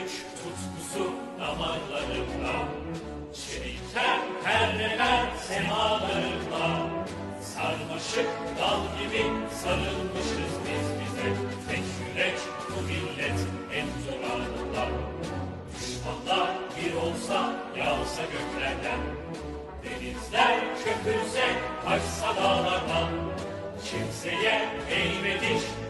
su damarlarımda. Çelikten perdeler semalarımda. Sarmaşık dal gibi sarılmışız biz bize. Tek yürek bu millet en zor anında Düşmanlar bir olsa yağsa göklerden. Denizler köpürse taşsa dağlardan. Kimseye eğmedi